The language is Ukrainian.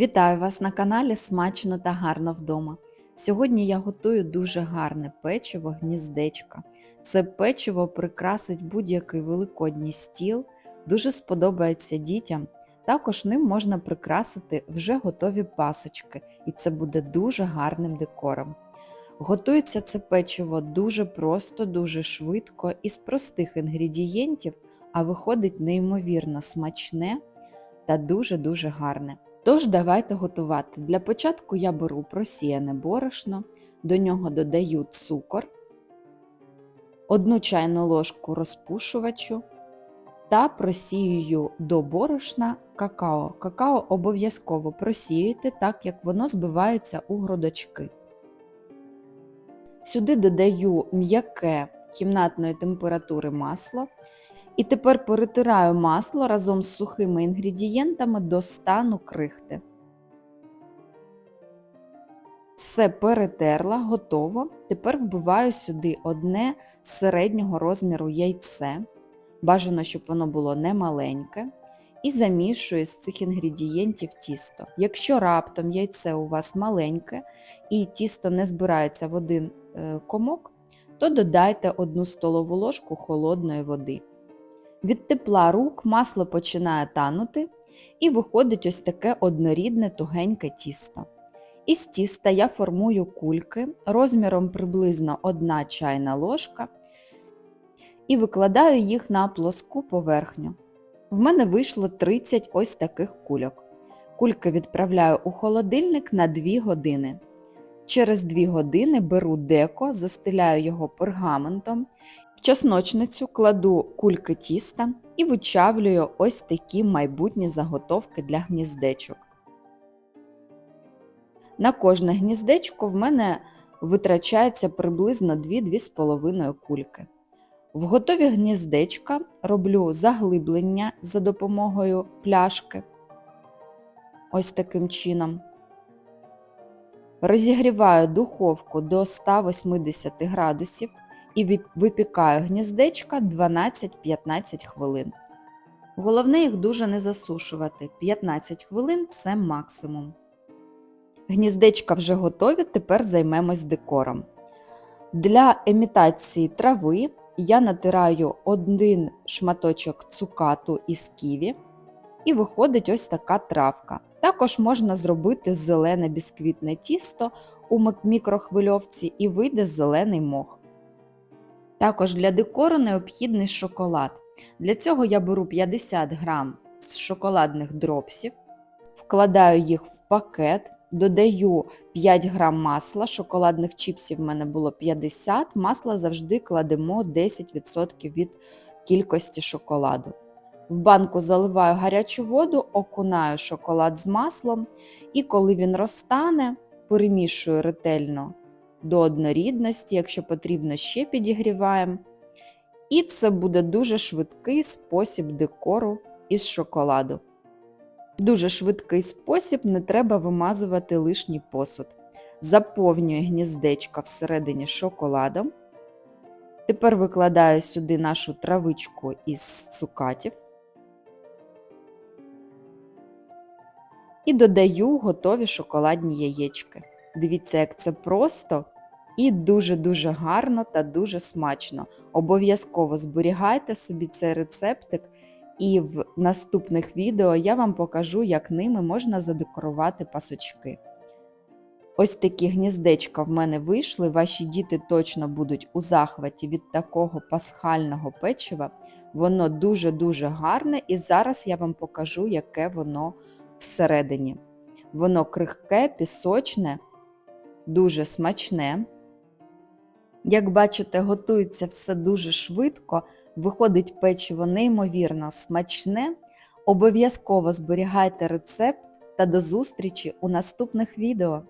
Вітаю вас на каналі Смачно та гарно вдома. Сьогодні я готую дуже гарне печиво гніздечка. Це печиво прикрасить будь-який великодній стіл, дуже сподобається дітям. Також ним можна прикрасити вже готові пасочки, і це буде дуже гарним декором. Готується це печиво дуже просто, дуже швидко із простих інгредієнтів, а виходить неймовірно смачне та дуже-дуже гарне. Тож давайте готувати. Для початку я беру просіяне борошно, до нього додаю цукор, одну чайну ложку розпушувачу та просіюю до борошна какао. Какао обов'язково просіюйте так, як воно збивається у грудочки. Сюди додаю м'яке кімнатної температури масло. І тепер перетираю масло разом з сухими інгредієнтами до стану крихти. Все перетерла, готово. Тепер вбиваю сюди одне середнього розміру яйце. Бажано, щоб воно було не маленьке. І замішую з цих інгредієнтів тісто. Якщо раптом яйце у вас маленьке і тісто не збирається в один е, комок, то додайте одну столову ложку холодної води. Від тепла рук масло починає танути і виходить ось таке однорідне тугеньке тісто. Із тіста я формую кульки розміром приблизно 1 чайна ложка і викладаю їх на плоску поверхню. В мене вийшло 30 ось таких кульок. Кульки відправляю у холодильник на 2 години. Через 2 години беру деко, застеляю його пергаментом в чесночницю кладу кульки тіста і вичавлюю ось такі майбутні заготовки для гніздечок. На кожне гніздечко в мене витрачається приблизно 2-2,5 кульки. В готові гніздечка роблю заглиблення за допомогою пляшки. Ось таким чином. Розігріваю духовку до 180 градусів і випікаю гніздечка 12-15 хвилин. Головне їх дуже не засушувати. 15 хвилин це максимум. Гніздечка вже готові, тепер займемось декором. Для емітації трави я натираю один шматочок цукату із ківі і виходить ось така травка. Також можна зробити зелене бісквітне тісто у мікрохвильовці і вийде зелений мох. Також для декору необхідний шоколад. Для цього я беру 50 грам шоколадних дропсів, вкладаю їх в пакет, додаю 5 грам масла, шоколадних чіпсів в мене було 50, масла завжди кладемо 10% від кількості шоколаду. В банку заливаю гарячу воду, окунаю шоколад з маслом і коли він розтане, перемішую ретельно до однорідності, якщо потрібно, ще підігріваємо. І це буде дуже швидкий спосіб декору із шоколаду. Дуже швидкий спосіб, не треба вимазувати лишній посуд. Заповнюю гніздечка всередині шоколадом. Тепер викладаю сюди нашу травичку із цукатів. І додаю готові шоколадні яєчки. Дивіться, як це просто і дуже-дуже гарно та дуже смачно. Обов'язково зберігайте собі цей рецептик, і в наступних відео я вам покажу, як ними можна задекорувати пасочки. Ось такі гніздечка в мене вийшли, ваші діти точно будуть у захваті від такого пасхального печива. Воно дуже-дуже гарне, і зараз я вам покажу, яке воно всередині. Воно крихке, пісочне дуже смачне. Як бачите, готується все дуже швидко, виходить печиво неймовірно смачне. Обов'язково зберігайте рецепт та до зустрічі у наступних відео.